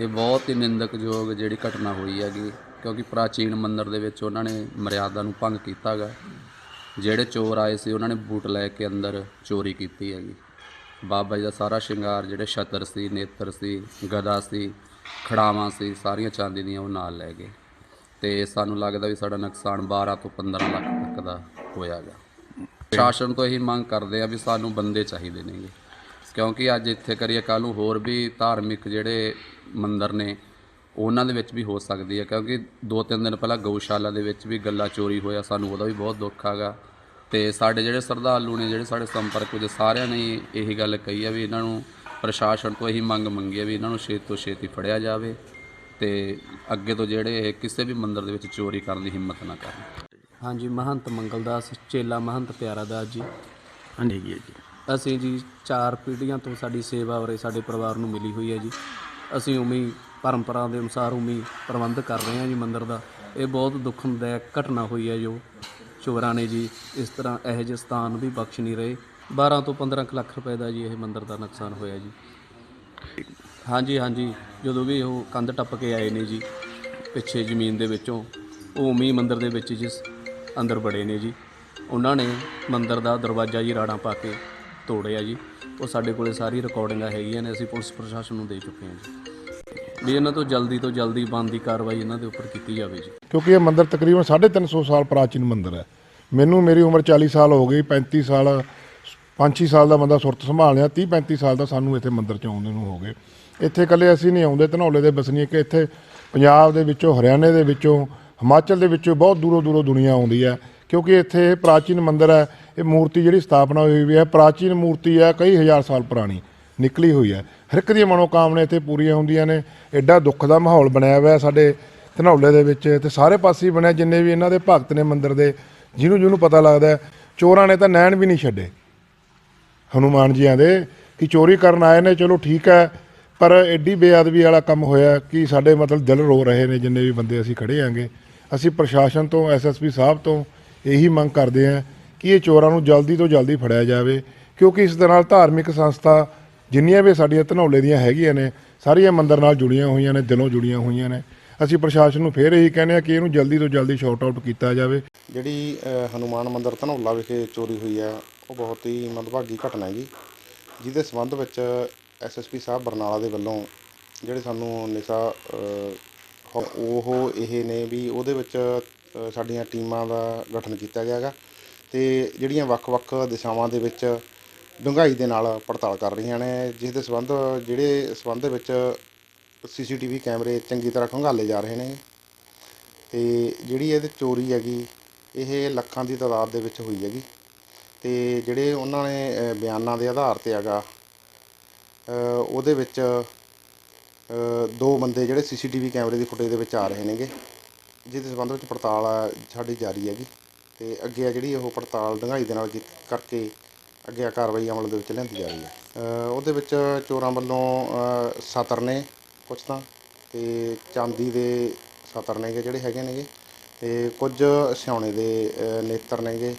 ਇਹ ਬਹੁਤ ਹੀ ਨਿੰਦਕਯੋਗ ਜਿਹੜੀ ਘਟਨਾ ਹੋਈ ਹੈਗੀ ਕਿਉਂਕਿ ਪ੍ਰਾਚੀਨ ਮੰਦਿਰ ਦੇ ਵਿੱਚ ਉਹਨਾਂ ਨੇ ਮਰਿਆਦਾ ਨੂੰ ਭੰਗ ਕੀਤਾ ਗਾ। ਜਿਹੜੇ ਚੋਰ ਆਏ ਸੀ ਉਹਨਾਂ ਨੇ ਬੂਟ ਲੈ ਕੇ ਅੰਦਰ ਚੋਰੀ ਕੀਤੀ ਹੈਗੀ। ਬਾਬਾ ਜੀ ਦਾ ਸਾਰਾ ਸ਼ਿੰਗਾਰ ਜਿਹੜੇ ਛਤਰ ਸੀ ਨੇਤਰ ਸੀ ਗਦਾ ਸੀ ਖੜਾਵਾਂ ਸੀ ਸਾਰੀਆਂ ਚਾਂਦੀ ਦੀਆਂ ਉਹ ਨਾਲ ਲੈ ਗਏ। ਤੇ ਸਾਨੂੰ ਲੱਗਦਾ ਵੀ ਸਾਡਾ ਨੁਕਸਾਨ 12 ਤੋਂ 15 ਲੱਖ ਤੱਕ ਦਾ ਹੋਇਆਗਾ ਸ਼ਾਸਨ ਤੋਂ ਇਹੀ ਮੰਗ ਕਰਦੇ ਆ ਵੀ ਸਾਨੂੰ ਬੰਦੇ ਚਾਹੀਦੇ ਨੇਗੇ। ਕਿਉਂਕਿ ਅੱਜ ਇੱਥੇ ਕਰੀਏ ਕੱਲ੍ਹ ਨੂੰ ਹੋਰ ਵੀ ਧਾਰਮਿਕ ਜਿਹੜੇ ਮੰਦਿਰ ਨੇ ਉਹਨਾਂ ਦੇ ਵਿੱਚ ਵੀ ਹੋ ਸਕਦੀ ਹੈ। ਕਿਉਂਕਿ ਦੋ ਤਿੰਨ ਦਿਨ ਪਹਿਲਾਂ ਗਊਸ਼ਾਲਾ ਦੇ ਵਿੱਚ ਵੀ ਗੱਲਾ ਚੋਰੀ ਹੋਇਆ ਸਾਨੂੰ ਉਹਦਾ ਵੀ ਬਹੁਤ ਦੁੱਖ ਆਗਾ ਤੇ ਸਾਡੇ ਜਿਹੜੇ ਸ਼ਰਧਾਲੂ ਨੇ ਜਿਹੜੇ ਸਾਡੇ ਸੰਪਰਕ ਵਿੱਚ ਸਾਰਿਆਂ ਨੇ ਇਹੀ ਗੱਲ ਕਹੀ ਆ ਵੀ ਇਹਨਾਂ ਨੂੰ ਪ੍ਰਸ਼ਾਸਨ ਤੋਂ ਇਹੀ ਮੰਗ ਮੰਗੀ ਆ ਵੀ ਇਹਨਾਂ ਨੂੰ ਛੇਤੀ ਤੋਂ ਛੇਤੀ ਫੜਿਆ ਜਾਵੇ ਤੇ ਅੱਗੇ ਤੋਂ ਜਿਹੜੇ ਇਹ ਕਿਸੇ ਵੀ ਮੰਦਿਰ ਦੇ ਵਿੱਚ ਚੋਰੀ ਕਰਨ ਦੀ ਹਿੰਮਤ ਨਾ ਕਰਨ। ਹਾਂਜੀ ਮਹੰਤ ਮੰਗਲਦਾਸ ਚੇਲਾ ਮਹੰਤ ਪਿਆਰਾ ਦਾਸ ਜੀ। ਹਾਂਜੀ ਜੀ। ਅਸੀਂ ਜੀ ਚਾਰ ਪੀੜ੍ਹੀਆਂ ਤੋਂ ਸਾਡੀ ਸੇਵਾ ਉਰੇ ਸਾਡੇ ਪਰਿਵਾਰ ਨੂੰ ਮਿਲੀ ਹੋਈ ਹੈ ਜੀ। ਅਸੀਂ ਉਵੇਂ ਹੀ ਪਰੰਪਰਾ ਦੇ ਅਨੁਸਾਰ ਉਵੇਂ ਹੀ ਪ੍ਰਬੰਧ ਕਰ ਰਹੇ ਹਾਂ ਜੀ ਮੰਦਿਰ ਦਾ। ਇਹ ਬਹੁਤ ਦੁੱਖਦਾਇਕ ਘਟਨਾ ਹੋਈ ਹੈ ਜੋ ਚੋਰਾਂ ਨੇ ਜੀ ਇਸ ਤਰ੍ਹਾਂ ਇਹੋ ਜਿਹੇ ਸਥਾਨ ਵੀ ਬਖਸ਼ ਨਹੀਂ ਰਹੇ। 12 ਤੋਂ 15 ਕੁ ਲੱਖ ਰੁਪਏ ਦਾ ਜੀ ਇਹ ਮੰਦਿਰ ਦਾ ਨੁਕਸਾਨ ਹੋਇਆ ਜੀ। ਹਾਂਜੀ ਹਾਂਜੀ। ਜਦੋਂ ਵੀ ਉਹ ਕੰਧ ਟੱਪ ਕੇ ਆਏ ਨੇ ਜੀ, ਪਿੱਛੇ ਜ਼ਮੀਨ ਦੇ ਵਿੱਚੋਂ, ਉਹ ਉਵੇਂ ਹੀ ਮੰਦਿਰ ਦੇ ਵਿੱਚ ਜਿਸ ਅੰਦਰ ਬੜੇ ਨੇ ਜੀ, ਉਹਨਾਂ ਨੇ ਮੰਦਿਰ ਦਾ ਦਰਵਾਜ਼ਾ ਜੀ ਰਾੜਾਂ ਪਾ ਕੇ ਤੋੜਿਆ ਜੀ। ਉਹ ਸਾਡੇ ਕੋਲੇ ਸਾਰੀ ਰਿਕਾਰਡਿੰਗਾਂ ਹੈਗੀਆਂ ਨੇ, ਅਸੀਂ ਪੁਲਿਸ ਪ੍ਰਸ਼ਾਸਨ ਨੂੰ ਦੇ ਚੁੱਕੇ ਹਾਂ ਜੀ। ਵੀ ਇਹਨਾਂ ਤੋਂ ਜਲਦੀ ਤੋਂ ਜਲਦੀ ਬਣਦੀ ਕਾਰਵਾਈ ਇਹਨਾਂ ਦੇ ਉੱਪਰ ਕੀਤੀ ਜਾਵੇ ਜੀ। ਕਿਉਂਕਿ ਇਹ ਮੰਦਿਰ ਤਕਰੀਬਨ 350 ਸਾਲ ਪ੍ਰਾਚੀਨ ਮੰਦਿਰ ਹੈ। ਮੈਨੂੰ ਮੇਰੀ ਉਮਰ 40 ਸਾਲ ਹੋ ਗਈ 35 ਸਾਲ 5-6 ਸਾਲ ਦਾ ਬੰਦਾ ਸੁਰਤ ਸੰਭਾਲਿਆ 30-35 ਸਾਲ ਦਾ ਸਾਨੂੰ ਇੱਥੇ ਮੰਦਿਰ ਚ ਆਉਂਦੇ ਨੂੰ ਹੋ ਗਏ। ਇੱਥੇ ਇਕੱਲੇ ਅਸੀਂ ਨਹੀਂ ਆਉਂਦੇ, ਧਨੌਲੇ ਦੇ ਬਸਨੀਏ ਕਿ, ਇੱਥੇ ਪੰਜਾਬ ਦੇ ਵਿੱਚੋਂ, ਹਰਿਆਣੇ ਦੇ ਵਿੱਚੋਂ, ਹਿਮਾਚਲ ਦੇ ਵਿੱਚੋਂ ਬਹੁਤ ਦੂਰੋਂ ਦੂਰੋਂ ਦੁਨੀਆ ਆਉਂਦੀ ਹੈ। ਕਿਉਂਕਿ ਇੱਥੇ ਇਹ ਪ੍ਰਾਚੀਨ ਮੰਦਿਰ ਹੈ ਇਹ ਮੂਰਤੀ ਜਿਹੜੀ ਸਥਾਪਨਾ ਹੋਈ ਹੋਈ ਹੈ, ਪ੍ਰਾਚੀਨ ਮੂਰਤੀ ਹੈ, ਕਈ ਹਜ਼ਾਰ ਸਾਲ ਪੁਰਾਣੀ ਨਿਕਲੀ ਹੋਈ ਹੈ। ਹਰ ਇੱਕ ਦੀਆਂ ਮਨੋਕਾਮਨਾ ਇੱਥੇ ਪੂਰੀਆਂ ਹੁੰਦੀਆਂ ਨੇ। ਐਡਾ ਦੁੱਖ ਦਾ ਮਾਹੌਲ ਬਣਿਆ ਹੋਇਆ ਸਾਡੇ ਧਨੌਲੇ ਦੇ ਵਿੱਚ ਤੇ ਸਾਰੇ ਪਾਸੇ ਹੀ ਬਣਿਆ, ਜਿੰਨੇ ਵੀ ਇਹਨਾਂ ਦੇ ਭਗਤ ਨੇ ਮੰਦਿਰ ਦੇ ਜਿਹਨੂੰ ਜਿਹਨੂੰ ਪਤਾ ਲੱਗਦਾ ਚੋਰਾਂ ਨੇ ਤਾਂ ਨੈਣ ਵੀ ਨਹੀਂ ਛੱਡੇ। ਹਨੂਮਾਨ ਜੀਆਂ ਦੇ ਕਿ ਚੋਰੀ ਕਰਨ ਆਏ ਨੇ, ਚਲੋ ਠੀਕ ਹੈ, ਪਰ ਐਡੀ ਬੇਅਦਬੀ ਵਾਲਾ ਕੰਮ ਹੋਇਆ ਕਿ ਸਾਡੇ ਮਤਲਬ ਦਿਲ ਰੋ ਰਹੇ ਨੇ, ਜਿੰਨੇ ਵੀ ਬੰਦੇ ਅਸੀਂ ਖੜੇ ਆਂਗੇ ਅਸੀਂ ਪ੍ਰਸ਼ਾਸਨ ਤੋਂ ਐਸਐਸਪੀ ਸਾਹਿਬ ਤੋਂ ਇਹੀ ਮੰਗ ਕਰਦੇ ਹਾਂ ਕਿ ਇਹ ਚੋਰਾਂ ਨੂੰ ਜਲਦੀ ਤੋਂ ਜਲਦੀ ਫੜਿਆ ਜਾਵੇ ਕਿਉਂਕਿ ਇਸ ਦੇ ਨਾਲ ਧਾਰਮਿਕ ਸੰਸਥਾ ਜਿੰਨੀਆਂ ਵੀ ਸਾਡੀਆਂ ਧਨੌਲੇ ਦੀਆਂ ਹੈਗੀਆਂ ਨੇ ਸਾਰੀਆਂ ਮੰਦਰ ਨਾਲ ਜੁੜੀਆਂ ਹੋਈਆਂ ਨੇ ਦਿਲੋਂ ਜੁੜੀਆਂ ਹੋਈਆਂ ਨੇ। ਅਸੀਂ ਪ੍ਰਸ਼ਾਸਨ ਨੂੰ ਫੇਰ ਇਹੀ ਕਹਿੰਦੇ ਆ ਕਿ ਇਹਨੂੰ ਜਲਦੀ ਤੋਂ ਜਲਦੀ ਸ਼ਾਰਟ ਆਊਟ ਕੀਤਾ ਜਾਵੇ। ਜਿਹੜੀ ਅ, ਹਨੂਮਾਨ ਮੰਦਿਰ ਧਨੌਲਾ ਵਿਖੇ ਚੋਰੀ ਹੋਈ ਆ ਉਹ ਬਹੁਤ ਹੀ ਮੰਦਭਾਗੀ ਘਟਨਾ ਹੈਗੀ। ਜਿਹਦੇ ਸੰਬੰਧ ਵਿੱਚ ਐਸਐਸਪੀ ਸਾਹਿਬ ਬਰਨਾਲਾ ਦੇ ਵੱਲੋਂ ਜਿਹੜੇ ਸਾਨੂੰ ਨਿਸ਼ਾ ਉਹ ਇਹ ਨੇ ਵੀ ਉਹਦੇ ਵਿੱਚ ਸਾਡੀਆਂ ਟੀਮਾਂ ਦਾ ਗਠਨ ਕੀਤਾ ਗਿਆ ਹੈਗਾ। ਤੇ ਜਿਹੜੀਆਂ ਵੱਖ-ਵੱਖ ਦਿਸ਼ਾਵਾਂ ਦੇ ਵਿੱਚ ਡੂੰਘਾਈ ਦੇ ਨਾਲ ਪੜਤਾਲ ਕਰ ਰਹੀਆਂ ਨੇ, ਜਿਸ ਦੇ ਸੰਬੰਧ, ਜਿਹੜੇ ਸੰਬੰਧ ਦੇ ਵਿੱਚ ਸੀਸੀਟੀਵੀ ਕੈਮਰੇ ਚੰਗੀ ਤਰ੍ਹਾਂ ਖੰਗਾਲੇ ਜਾ ਰਹੇ ਨੇ ਤੇ ਜਿਹੜੀ ਇਹਦੇ ਚੋਰੀ ਹੈਗੀ, ਇਹ ਲੱਖਾਂ ਦੀ ਤਾਦਾਦ ਦੇ ਵਿੱਚ ਹੋਈ ਹੈਗੀ ਤੇ ਜਿਹੜੇ ਉਹਨਾਂ ਨੇ ਬਿਆਨਾਂ ਦੇ ਆਧਾਰ ਤੇ ਹੈਗਾ ਉਹਦੇ ਵਿੱਚ ਦੋ ਬੰਦੇ ਜਿਹੜੇ ਸੀਸੀਟੀਵੀ ਕੈਮਰੇ ਦੀ ਫੁਟੇਜ ਦੇ ਵਿੱਚ ਆ ਰਹੇ ਨੇਗੇ, ਜਿਹਦੇ ਸੰਬੰਧ ਵਿੱਚ ਪੜਤਾਲ ਸਾਡੀ ਜਾਰੀ ਹੈਗੀ। ਤੇ ਅੱਗੇ ਆ ਜਿਹੜੀ ਉਹ ਪੜਤਾਲ ਡੂੰਘਾਈ ਦੇ ਨਾਲ ਕੀ- ਕਰਕੇ ਅੱਗੇ ਆ ਕਾਰਵਾਈ ਅਮਲ ਦੇ ਵਿੱਚ ਲਿਆਂਦੀ ਜਾ ਰਹੀ ਹੈ। ਉਹਦੇ ਵਿੱਚ ਚੋਰਾਂ ਵੱਲੋਂ ਸਤਰ ਨੇ ਕੁਛ ਤਾਂ ਤੇ ਚਾਂਦੀ ਦੇ ਸਤਰ ਨੇਗੇ ਜਿਹੜੇ ਹੈਗੇ ਨੇਗੇ ਤੇ ਕੁਝ ਸਿਆਉਣੇ ਦੇ ਨੇਤਰ ਨੇਗੇ।